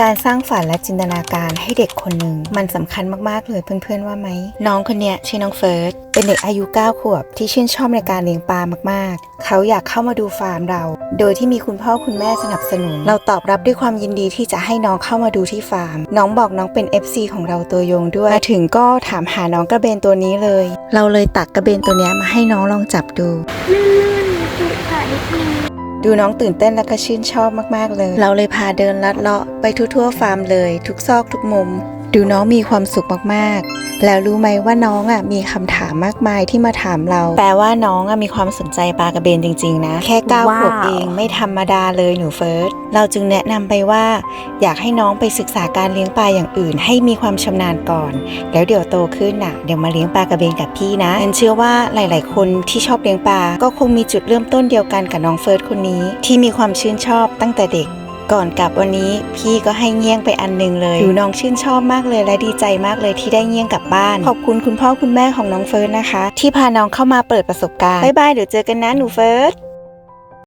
การสร้างฝันและจินตนาการให้เด็กคนหนึ่งมันสำคัญมากๆเลยเพื่อนๆว่าไหม น้องคนเนี้ยชื่อน้องเฟิร์สเป็นเด็กอายุ 9 ขวบ ที่ชื่นชอบในการเลี้ยงปลามากๆ เขาอยากเข้ามาดูฟาร์มเรา โดยที่มีคุณพ่อคุณแม่สนับสนุน เราตอบรับด้วยความยินดีที่จะให้น้องเข้ามาดูที่ฟาร์ม น้องบอกน้องเป็น FC ของเราตัวยงด้วยมาถึงก็ถามหาน้องกระเบนตัวนี้เลย เราเลยตักกระเบนตัวนี้มาให้น้องลองจับดู ดูน้องตื่นเต้นและก็ชื่นชอบมากๆเลย เราเลยพาเดินลัดเลาะไปทั่วๆฟาร์มเลย ทุกซอกทุกมุม ดูน้องมีความสุขมากๆ แล้วรู้ไหมว่าน้องอะมีคำถามมากมายที่มาถามเรา แปลว่าน้องอะมีความสนใจปลากระเบนจริง ๆ นะ แค่ก้าวขวบเองไม่ธรรมดาเลยหนูเฟิร์ส เราจึงแนะนำไปว่า อยากให้น้องไปศึกษาการเลี้ยงปลาอย่างอื่น ให้มีความชำนาญก่อน แล้วเดี๋ยวโตขึ้นน่ะเดี๋ยวมาเลี้ยงปลากระเบนกับพี่นะฉันเชื่อว่าหลาย ๆ คนที่ชอบเลี้ยงปลาก็คงมีจุดเริ่มต้นเดียวกันกับน้องเฟิร์สคนนี้ ที่มีความชื่นชอบตั้งแต่เด็ก ก่อนกลับวันนี้พี่ก็ให้เงี้ยงไปอันหนึงเลยดูน้องชื่นชอบมากเลยและดีใจมากเลยที่ได้เงี้ยงกลับบ้าน ขอบคุณคุณพ่อคุณแม่ของน้องเฟิร์สนะคะ ที่พาน้องเข้ามาเปิดประสบการณ์บ๊ายบายเดี๋ยวเจอกันนะหนูเฟิร์ส